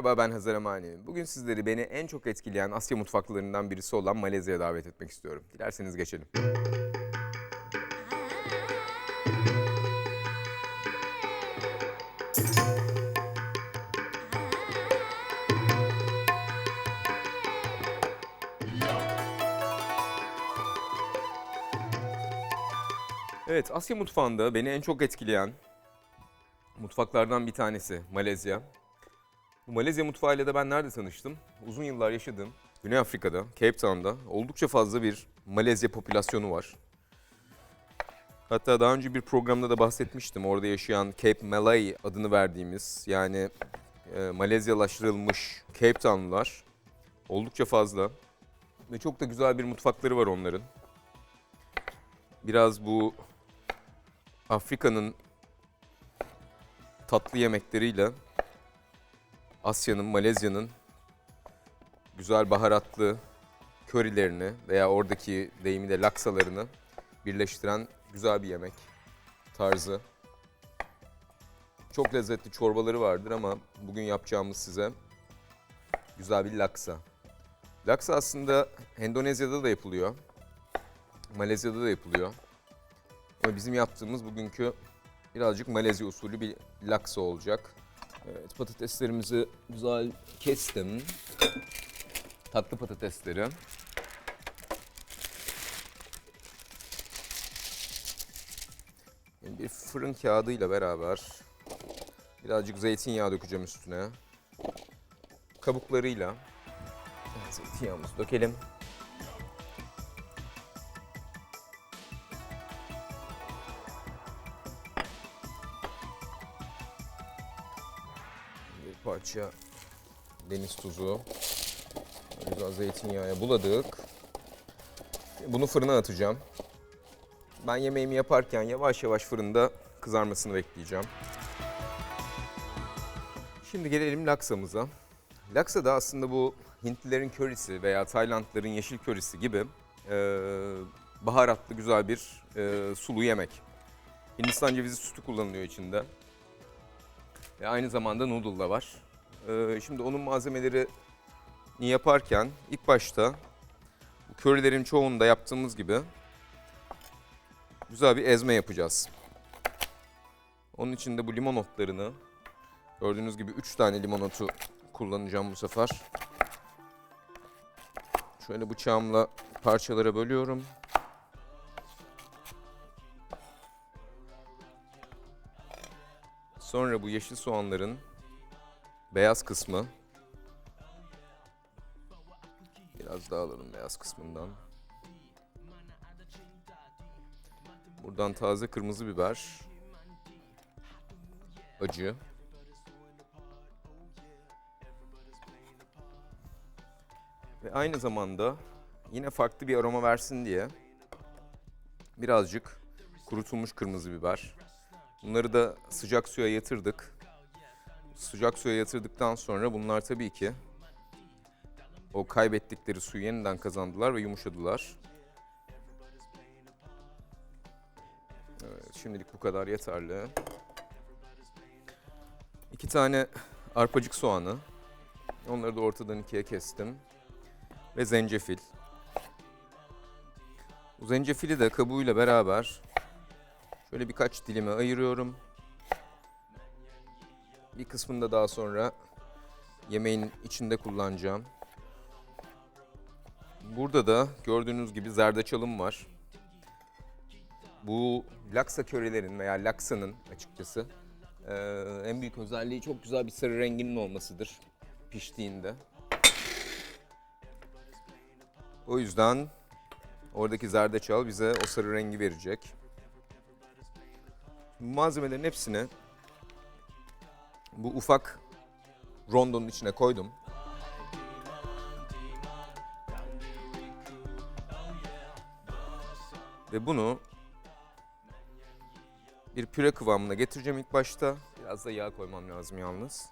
Merhaba ben Hazar Amani. Bugün sizleri beni en çok etkileyen Asya mutfaklarından birisi olan Malezya'ya davet etmek istiyorum. Dilerseniz geçelim. Evet, Asya mutfağında beni en çok etkileyen mutfaklardan bir tanesi Malezya. Bu Malezya mutfağıyla da ben nerede tanıştım? Uzun yıllar yaşadığım Güney Afrika'da, Cape Town'da oldukça fazla bir Malezya popülasyonu var. Hatta daha önce bir programda da bahsetmiştim. Orada yaşayan Cape Malay adını verdiğimiz yani e, Malezyalaştırılmış Cape Town'lular oldukça fazla. Ve çok da güzel bir mutfakları var onların. Biraz bu Afrika'nın tatlı yemekleriyle Asya'nın, Malezya'nın güzel baharatlı körilerini veya oradaki deyimiyle laksalarını birleştiren güzel bir yemek tarzı. Çok lezzetli çorbaları vardır ama bugün yapacağımız size güzel bir laksa. Laksa aslında Endonezya'da da yapılıyor. Malezya'da da yapılıyor. Ama bizim yaptığımız bugünkü birazcık Malezya usulü bir laksa olacak. Evet patateslerimizi güzel kestim. Tatlı patatesleri. Bir fırın kağıdıyla beraber birazcık zeytinyağı dökeceğim üstüne. Kabuklarıyla zeytinyağımızı dökelim. Parça deniz tuzu. Güzel zeytinyağı buladık. Bunu fırına atacağım. Ben yemeğimi yaparken yavaş yavaş fırında kızarmasını bekleyeceğim. Şimdi gelelim laksamıza. Laksa da aslında bu Hintlilerin körisi veya Taylandlıların yeşil körisi gibi e, baharatlı güzel bir e, sulu yemek. Hindistan cevizi sütü kullanılıyor içinde. Ve aynı zamanda noodle da var. Ee, şimdi onun malzemelerini yaparken ilk başta bu körilerin çoğunda yaptığımız gibi güzel bir ezme yapacağız. Onun için de bu limon otlarını gördüğünüz gibi 3 tane limon otu kullanacağım bu sefer. Şöyle bıçağımla parçalara bölüyorum. Sonra bu yeşil soğanların beyaz kısmı. Biraz daha alalım beyaz kısmından. Buradan taze kırmızı biber. Acı. Ve aynı zamanda yine farklı bir aroma versin diye birazcık kurutulmuş kırmızı biber. Bunları da sıcak suya yatırdık. Sıcak suya yatırdıktan sonra bunlar tabii ki o kaybettikleri suyu yeniden kazandılar ve yumuşadılar. Evet, şimdilik bu kadar yeterli. İki tane arpacık soğanı. Onları da ortadan ikiye kestim. Ve zencefil. Bu zencefili de kabuğuyla beraber Şöyle birkaç dilime ayırıyorum. Bir kısmını da daha sonra yemeğin içinde kullanacağım. Burada da gördüğünüz gibi zerdeçalım var. Bu laksa körelerin veya laksanın açıkçası eee, en büyük özelliği çok güzel bir sarı renginin olmasıdır piştiğinde. O yüzden Oradaki zerdeçal bize o sarı rengi verecek. Malzemelerin hepsini bu ufak rondonun içine koydum. Ve bunu bir püre kıvamına getireceğim ilk başta. Biraz da yağ koymam lazım yalnız.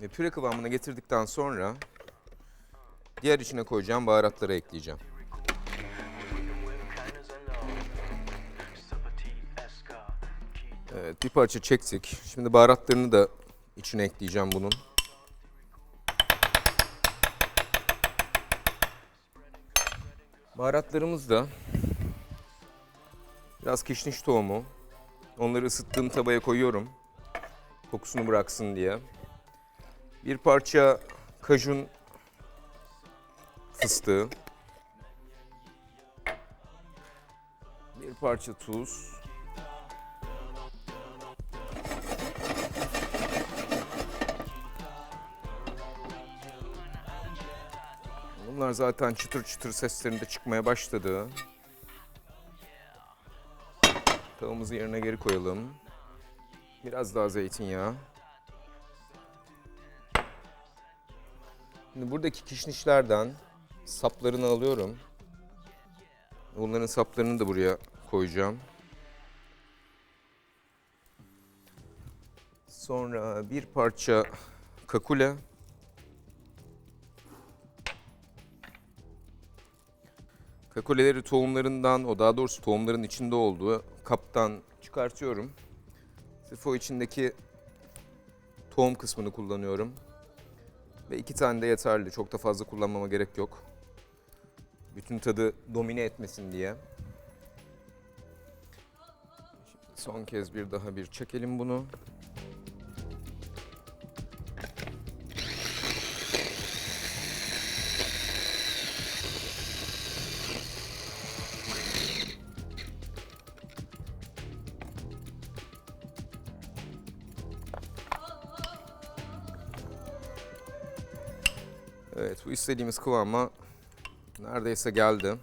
Ve püre kıvamına getirdikten sonra diğer içine koyacağım baharatları ekleyeceğim. Evet bir parça çektik. Şimdi baharatlarını da içine ekleyeceğim bunun. Baharatlarımız da biraz kişniş tohumu. Onları ısıttığım tabaya koyuyorum. Kokusunu bıraksın diye. Bir parça kajun fıstığı. Bir parça tuz. Bunlar zaten çıtır çıtır seslerinde çıkmaya başladı. Tavamızı yerine geri koyalım. Biraz daha zeytinyağı. Şimdi buradaki kişnişlerden saplarını alıyorum. Bunların saplarını da buraya koyacağım. Sonra bir parça kakule. Kakuleleri tohumlarından, o daha doğrusu tohumların içinde olduğu kaptan çıkartıyorum. Sırf o içindeki tohum kısmını kullanıyorum. Ve iki tane de yeterli. Çok da fazla kullanmama gerek yok. Bütün tadı domine etmesin diye. Son kez bir daha bir çekelim bunu. İstediğimiz kıvama neredeyse geldi.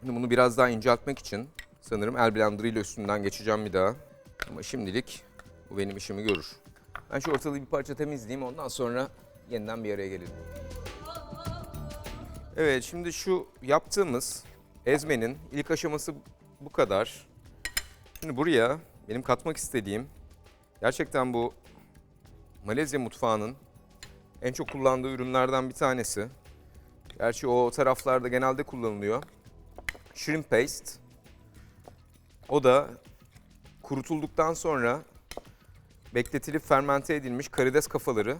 Şimdi bunu biraz daha inceltmek için sanırım el blender ile üstünden geçeceğim bir daha. Ama şimdilik bu benim işimi görür. Ben şu ortalığı bir parça temizleyeyim ondan sonra yeniden bir araya gelelim. Evet şimdi şu yaptığımız ezmenin ilk aşaması bu kadar. Şimdi buraya benim katmak istediğim gerçekten bu Malezya mutfağının en çok kullandığı ürünlerden bir tanesi. Gerçi o taraflarda genelde kullanılıyor. Shrimp paste. O da kurutulduktan sonra bekletilip fermente edilmiş karides kafaları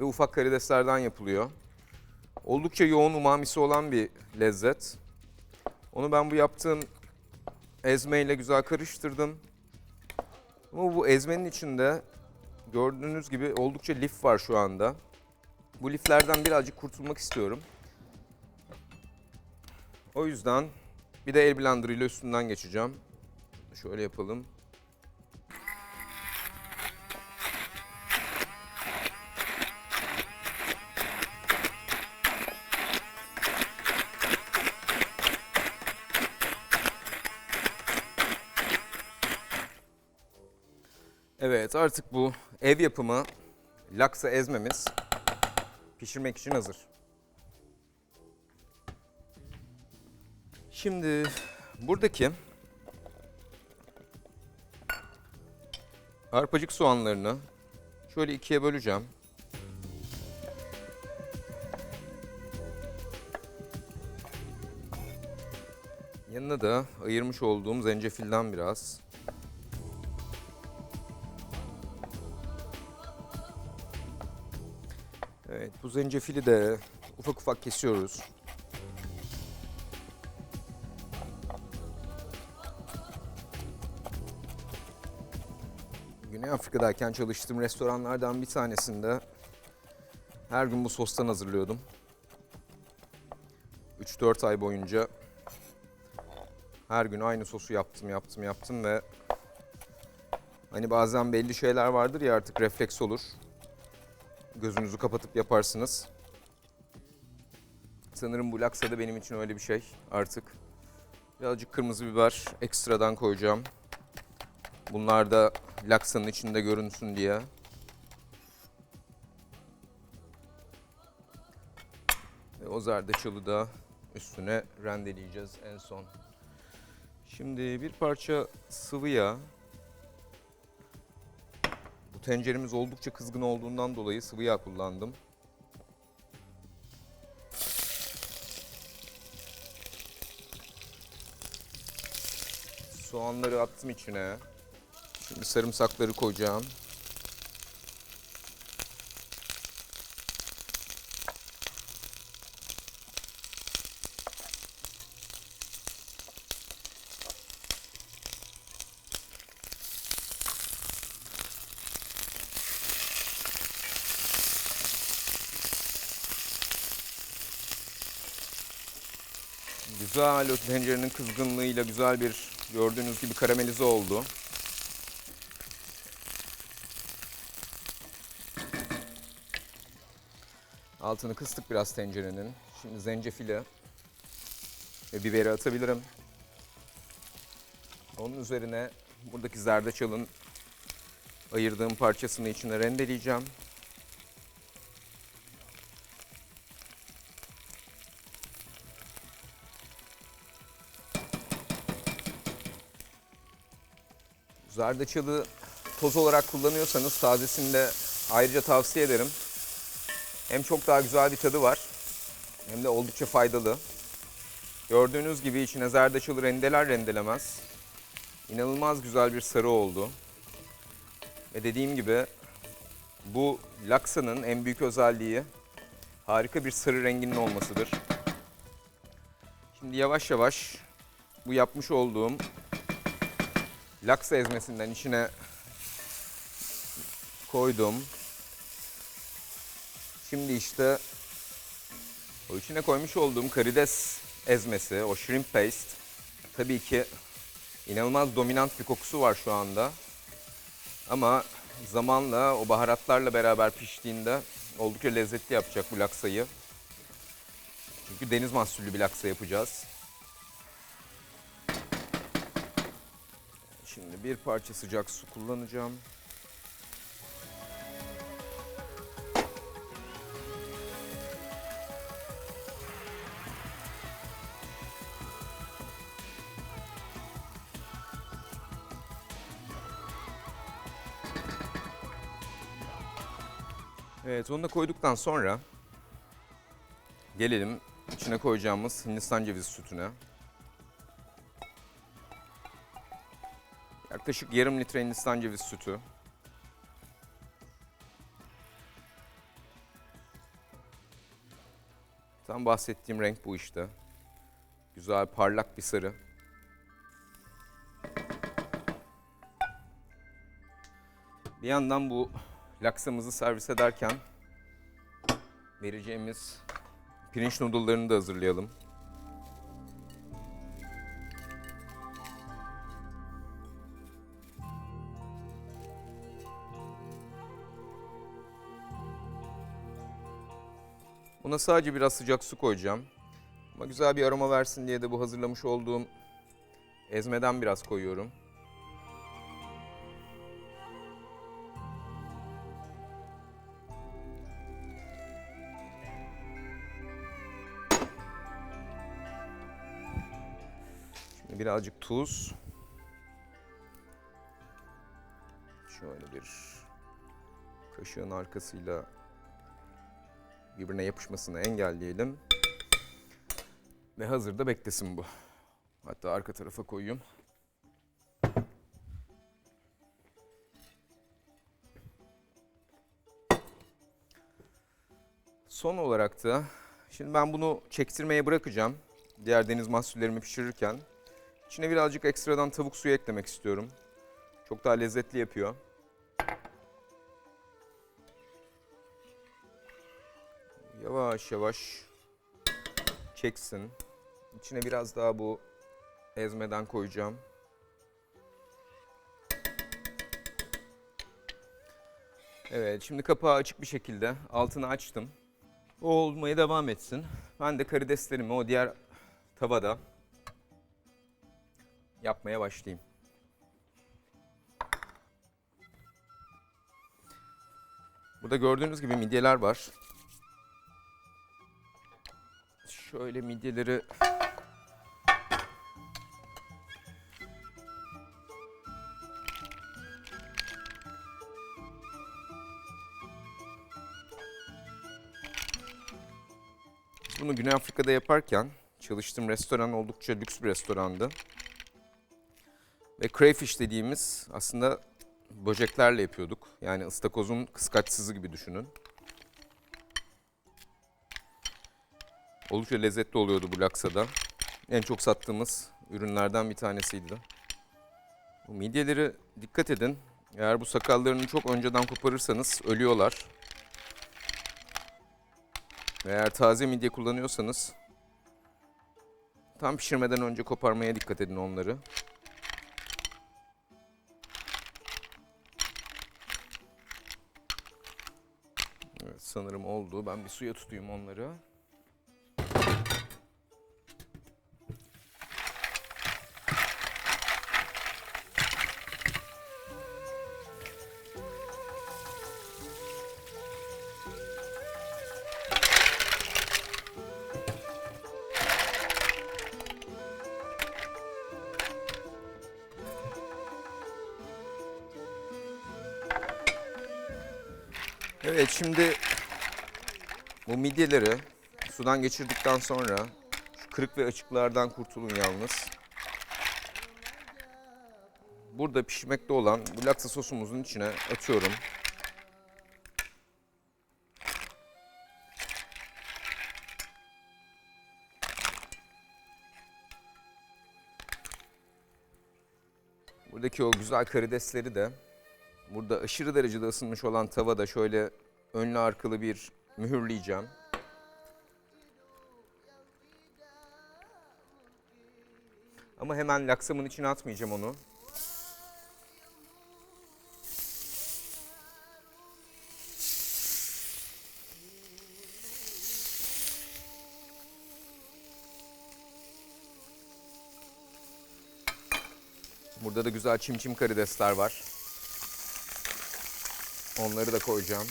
ve ufak karideslerden yapılıyor. Oldukça yoğun umamisi olan bir lezzet. Onu ben bu yaptığım ezmeyle güzel karıştırdım. Ama bu ezmenin içinde gördüğünüz gibi oldukça lif var şu anda. Bu liflerden birazcık kurtulmak istiyorum. O yüzden bir de el blender üstünden geçeceğim. Şöyle yapalım. Evet artık bu ev yapımı laksa ezmemiz pişirmek için hazır. Şimdi buradaki arpacık soğanlarını şöyle ikiye böleceğim. Yanına da ayırmış olduğum zencefilden biraz. Bu zencefili de ufak ufak kesiyoruz. Güney Afrika'dayken çalıştığım restoranlardan bir tanesinde her gün bu sostan hazırlıyordum. 3-4 ay boyunca her gün aynı sosu yaptım, yaptım, yaptım ve hani bazen belli şeyler vardır ya artık refleks olur gözünüzü kapatıp yaparsınız. Sanırım bu laksa da benim için öyle bir şey artık. Birazcık kırmızı biber ekstradan koyacağım. Bunlar da laksanın içinde görünsün diye. Ve o zerdeçalı da üstüne rendeleyeceğiz en son. Şimdi bir parça sıvı yağ. Tenceremiz oldukça kızgın olduğundan dolayı sıvı yağ kullandım. Soğanları attım içine. Şimdi sarımsakları koyacağım. Güzel o tencerenin kızgınlığıyla güzel bir gördüğünüz gibi karamelize oldu. Altını kıstık biraz tencerenin. Şimdi zencefili ve biberi atabilirim. Onun üzerine buradaki zerdeçalın ayırdığım parçasını içine rendeleyeceğim. Zerdeçalı toz olarak kullanıyorsanız tazesini de ayrıca tavsiye ederim. Hem çok daha güzel bir tadı var hem de oldukça faydalı. Gördüğünüz gibi içine zerdeçalı rendeler rendelemez. İnanılmaz güzel bir sarı oldu. Ve dediğim gibi bu laksanın en büyük özelliği harika bir sarı renginin olmasıdır. Şimdi yavaş yavaş bu yapmış olduğum laksa ezmesinden içine koydum. Şimdi işte o içine koymuş olduğum karides ezmesi, o shrimp paste tabii ki inanılmaz dominant bir kokusu var şu anda. Ama zamanla o baharatlarla beraber piştiğinde oldukça lezzetli yapacak bu laksayı. Çünkü deniz mahsullü bir laksa yapacağız. Şimdi bir parça sıcak su kullanacağım. Evet onu da koyduktan sonra gelelim içine koyacağımız Hindistan cevizi sütüne. Yaklaşık yarım litre Hindistan cevizi sütü. Tam bahsettiğim renk bu işte. Güzel parlak bir sarı. Bir yandan bu laksamızı servis ederken vereceğimiz pirinç noodle'larını da hazırlayalım. Buna sadece biraz sıcak su koyacağım. Ama güzel bir aroma versin diye de bu hazırlamış olduğum ezmeden biraz koyuyorum. Şimdi birazcık tuz. Şöyle bir kaşığın arkasıyla birbirine yapışmasını engelleyelim. Ve hazırda beklesin bu. Hatta arka tarafa koyayım. Son olarak da şimdi ben bunu çektirmeye bırakacağım. Diğer deniz mahsullerimi pişirirken. İçine birazcık ekstradan tavuk suyu eklemek istiyorum. Çok daha lezzetli yapıyor. Yavaş yavaş çeksin. İçine biraz daha bu ezmeden koyacağım. Evet, şimdi kapağı açık bir şekilde altını açtım. O olmaya devam etsin. Ben de karideslerimi o diğer tavada yapmaya başlayayım. Burada gördüğünüz gibi midyeler var. Şöyle midyeleri Bunu Güney Afrika'da yaparken çalıştığım restoran oldukça lüks bir restorandı. Ve crayfish dediğimiz aslında böceklerle yapıyorduk. Yani ıstakozun kıskaçsızı gibi düşünün. Oldukça lezzetli oluyordu bu laksada. En çok sattığımız ürünlerden bir tanesiydi. Bu midyeleri dikkat edin. Eğer bu sakallarını çok önceden koparırsanız ölüyorlar. Eğer taze midye kullanıyorsanız tam pişirmeden önce koparmaya dikkat edin onları. Evet sanırım oldu. Ben bir suya tutayım onları. Şimdi bu midyeleri sudan geçirdikten sonra şu kırık ve açıklardan kurtulun yalnız. Burada pişmekte olan bu laksa sosumuzun içine atıyorum. Buradaki o güzel karidesleri de Burada aşırı derecede ısınmış olan tavada şöyle önlü arkalı bir mühürleyeceğim. Ama hemen laksamın içine atmayacağım onu. Burada da güzel çim çim karidesler var. Onları da koyacağım.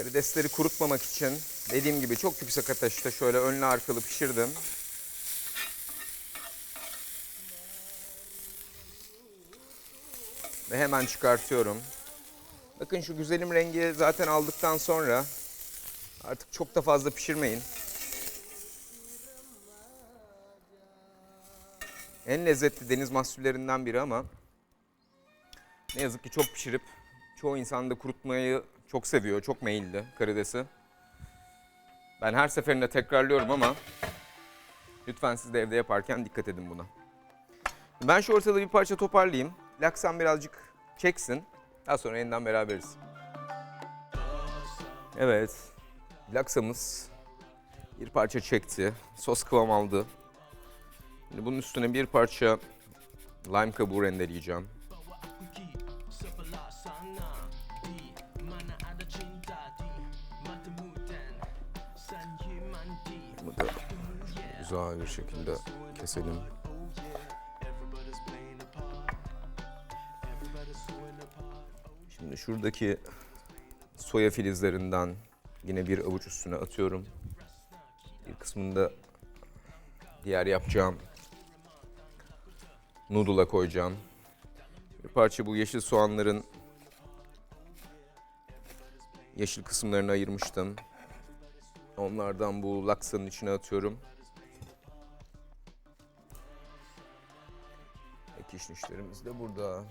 Karidesleri kurutmamak için dediğim gibi çok yüksek ateşte şöyle önlü arkalı pişirdim. Ve hemen çıkartıyorum. Bakın şu güzelim rengi zaten aldıktan sonra Artık çok da fazla pişirmeyin. En lezzetli deniz mahsullerinden biri ama ne yazık ki çok pişirip çoğu insan da kurutmayı çok seviyor, çok meyilli karidesi. Ben her seferinde tekrarlıyorum ama lütfen siz de evde yaparken dikkat edin buna. Ben şu ortada bir parça toparlayayım. Laksam birazcık çeksin. Daha sonra yeniden beraberiz. Evet, Laksamız bir parça çekti. Sos kıvam aldı. Şimdi bunun üstüne bir parça lime kabuğu rendeleyeceğim. Güzel bir şekilde keselim. Şimdi şuradaki soya filizlerinden Yine bir avuç üstüne atıyorum. Bir kısmını da diğer yapacağım noodle'a koyacağım. Bir parça bu yeşil soğanların yeşil kısımlarını ayırmıştım. Onlardan bu laksanın içine atıyorum. Ek işlerimiz de burada.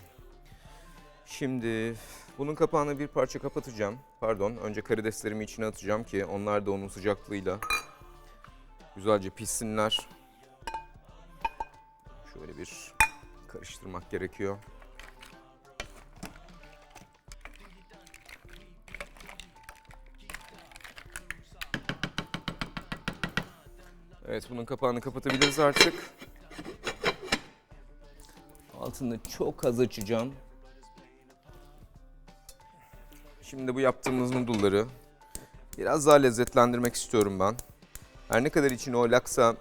Şimdi bunun kapağını bir parça kapatacağım. Pardon, önce karideslerimi içine atacağım ki onlar da onun sıcaklığıyla güzelce pişsinler. Şöyle bir karıştırmak gerekiyor. Evet bunun kapağını kapatabiliriz artık. Altını çok az açacağım. Şimdi bu yaptığımız noodle'ları biraz daha lezzetlendirmek istiyorum ben. Her ne kadar içine o laksa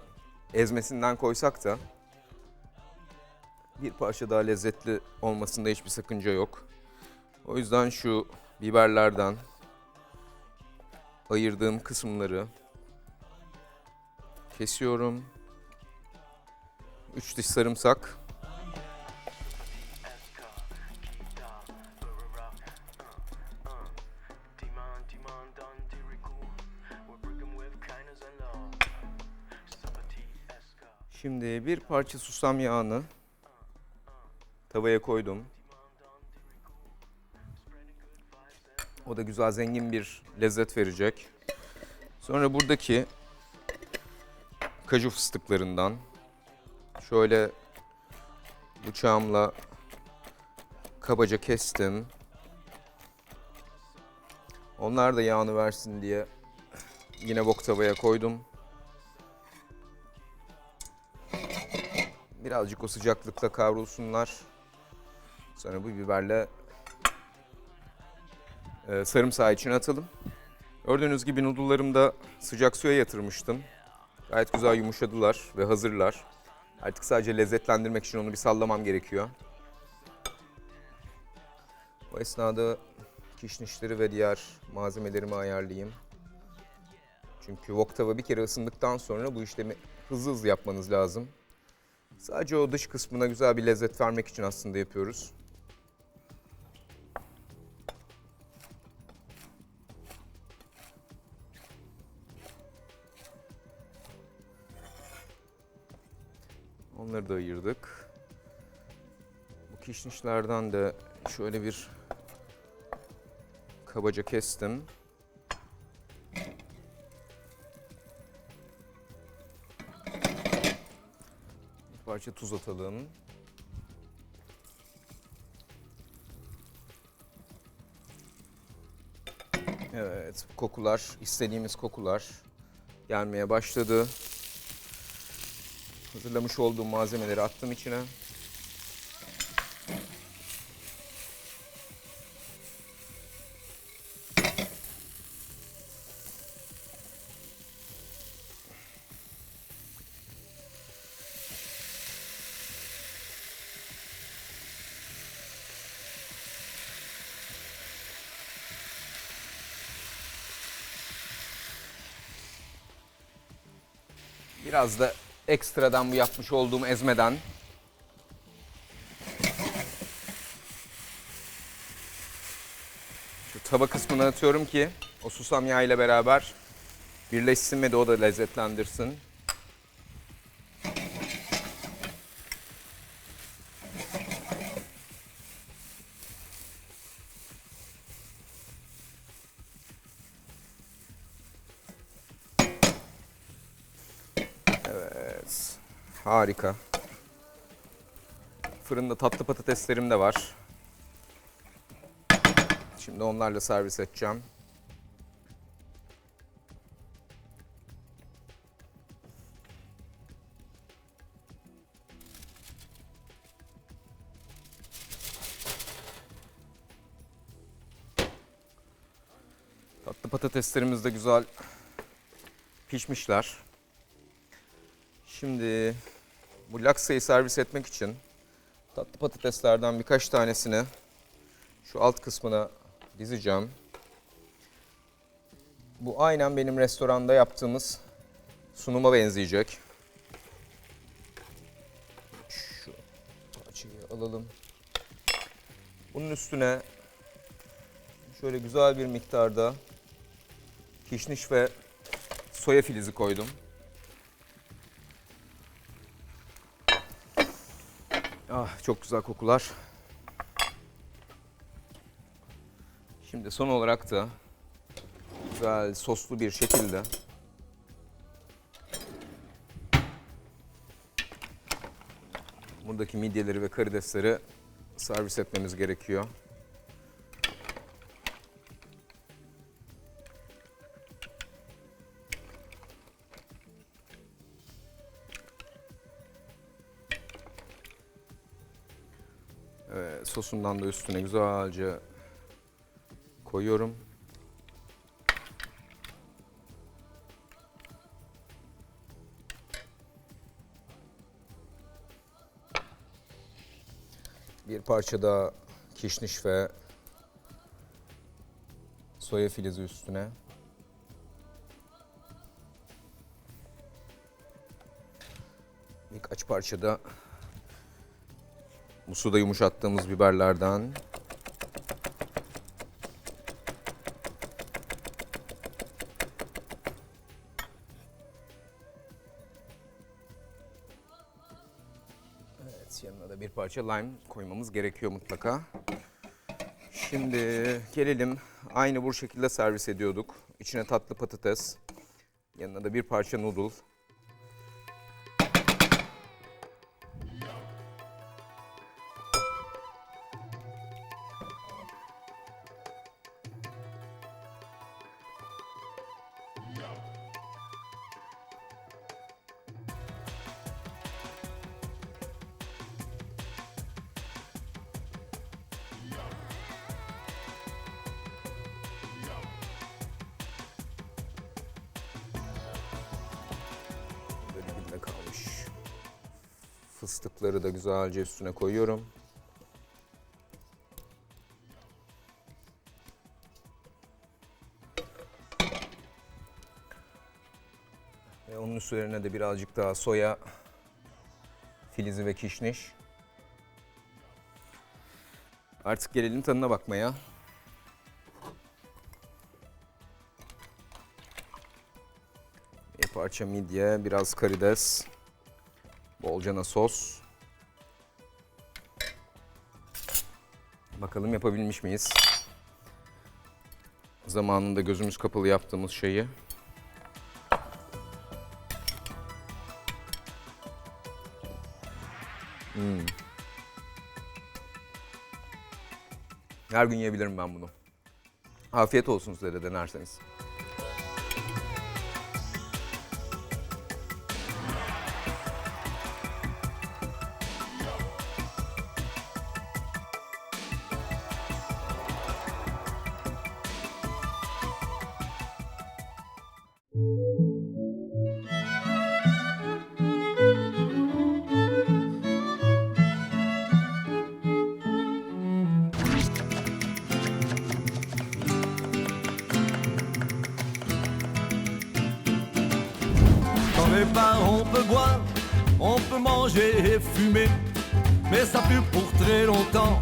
ezmesinden koysak da bir parça daha lezzetli olmasında hiçbir sakınca yok. O yüzden şu biberlerden ayırdığım kısımları kesiyorum. 3 diş sarımsak. Bir parça susam yağını tavaya koydum. O da güzel zengin bir lezzet verecek. Sonra buradaki kaju fıstıklarından şöyle bıçağımla kabaca kestim. Onlar da yağını versin diye yine bok tavaya koydum. Birazcık o sıcaklıkta kavrulsunlar. Sonra bu biberle e, sarımsağı içine atalım. Gördüğünüz gibi noodle'larımı da sıcak suya yatırmıştım. Gayet güzel yumuşadılar ve hazırlar. Artık sadece lezzetlendirmek için onu bir sallamam gerekiyor. O esnada kişnişleri ve diğer malzemelerimi ayarlayayım. Çünkü wok tava bir kere ısındıktan sonra bu işlemi hızlı hızlı yapmanız lazım. Sadece o dış kısmına güzel bir lezzet vermek için aslında yapıyoruz. Onları da ayırdık. Bu kişnişlerden de şöyle bir kabaca kestim. Parça tuz atalım. Evet, kokular, istediğimiz kokular gelmeye başladı. Hazırlamış olduğum malzemeleri attım içine. Biraz da ekstradan bu yapmış olduğum ezmeden. Şu tava kısmına atıyorum ki o susam yağı ile beraber birleşsin ve de o da lezzetlendirsin. Evet. Harika. Fırında tatlı patateslerim de var. Şimdi onlarla servis edeceğim. Tatlı patateslerimiz de güzel pişmişler. Şimdi bu laksayı servis etmek için tatlı patateslerden birkaç tanesini şu alt kısmına dizeceğim. Bu aynen benim restoranda yaptığımız sunuma benzeyecek. Şu açıyı alalım. Bunun üstüne şöyle güzel bir miktarda kişniş ve soya filizi koydum. Ah çok güzel kokular. Şimdi son olarak da güzel soslu bir şekilde buradaki midyeleri ve karidesleri servis etmemiz gerekiyor. Sosundan da üstüne güzelce koyuyorum. Bir parça da kişniş ve soya filizi üstüne. Birkaç parça da bu suda yumuşattığımız biberlerden. Evet, yanına da bir parça lime koymamız gerekiyor mutlaka. Şimdi gelelim aynı bu şekilde servis ediyorduk. İçine tatlı patates, yanına da bir parça noodle. Güzelce üstüne koyuyorum. Ve onun üzerine de birazcık daha soya filizi ve kişniş. Artık gelelim tadına bakmaya. Bir parça midye, biraz karides, bolcana sos. Bakalım yapabilmiş miyiz? Zamanında gözümüz kapalı yaptığımız şeyi. Hmm. Her gün yiyebilirim ben bunu. Afiyet olsun size de denerseniz. j'ai fumé, mais ça pue pour très longtemps.